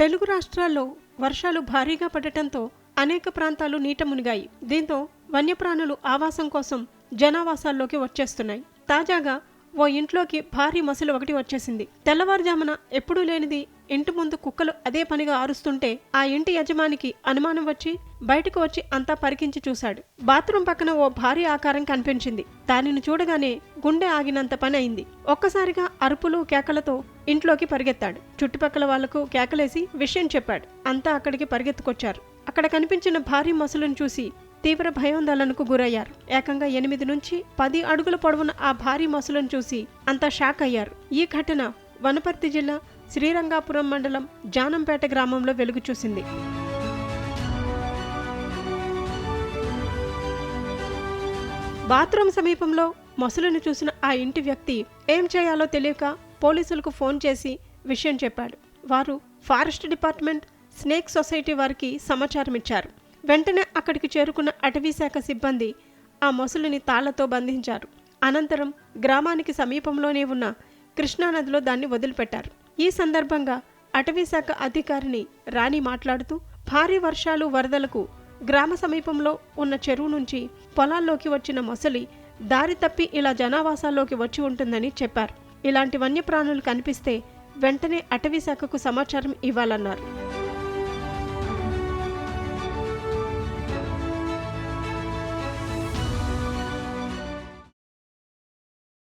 తెలుగు రాష్ట్రాల్లో వర్షాలు భారీగా పడటంతో అనేక ప్రాంతాలు నీట మునిగాయి. దీంతో వన్యప్రాణులు ఆవాసం కోసం జనావాసాల్లోకి వచ్చేస్తున్నాయి. తాజాగా ఓ ఇంట్లోకి భారీ మసలు ఒకటి వచ్చేసింది. తెల్లవారుజామున ఎప్పుడూ లేనిది ఇంటి ముందు కుక్కలు అదే పనిగా ఆరుస్తుంటే ఆ ఇంటి యజమానికి అనుమానం వచ్చి బయటకు వచ్చి అంతా పరికించి చూశాడు. బాత్రూం పక్కన ఓ భారీ ఆకారం కనిపించింది. దానిని చూడగానే గుండె ఆగినంత పని అయింది. ఒక్కసారిగా అరుపులు కేకలతో ఇంట్లోకి పరిగెత్తాడు. చుట్టుపక్కల వాళ్ళకు కేకలేసి విషయం చెప్పాడు. అంతా అక్కడికి పరిగెత్తుకొచ్చారు. అక్కడ కనిపించిన భారీ మసులను చూసి తీవ్ర భయోందోళనకు గురయ్యారు. ఏకంగా ఎనిమిది నుంచి పది అడుగుల పొడవున ఆ భారీ మసులను చూసి అంతా షాక్ అయ్యారు. ఈ ఘటన వనపర్తి జిల్లా శ్రీరంగాపురం మండలం జానంపేట గ్రామంలో వెలుగు చూసింది. బాత్రూమ్ సమీపంలో మొసలును చూసిన ఆ ఇంటి వ్యక్తి ఏం చేయాలో తెలియక పోలీసులకు ఫోన్ చేసి విషయం చెప్పాడు. వారు ఫారెస్ట్ డిపార్ట్మెంట్ స్నేక్ సొసైటీ వారికి సమాచారం ఇచ్చారు. వెంటనే అక్కడికి చేరుకున్న అటవీ శాఖ సిబ్బంది ఆ మొసలిని తాళ్ళతో బంధించారు. అనంతరం గ్రామానికి సమీపంలోనే ఉన్న కృష్ణానదిలో దాన్ని వదిలిపెట్టారు. ఈ సందర్భంగా అటవీ శాఖ అధికారిని రాణి మాట్లాడుతూ భారీ వర్షాలు వరదలకు గ్రామ సమీపంలో ఉన్న చెరువు నుంచి పొలాల్లోకి వచ్చిన మొసలి దారి తప్పి ఇలా జనావాసాల్లోకి వచ్చి ఉంటుందని చెప్పారు. ఇలాంటి వన్యప్రాణులు కనిపిస్తే వెంటనే అటవీ శాఖకు సమాచారం ఇవ్వాలన్నారు.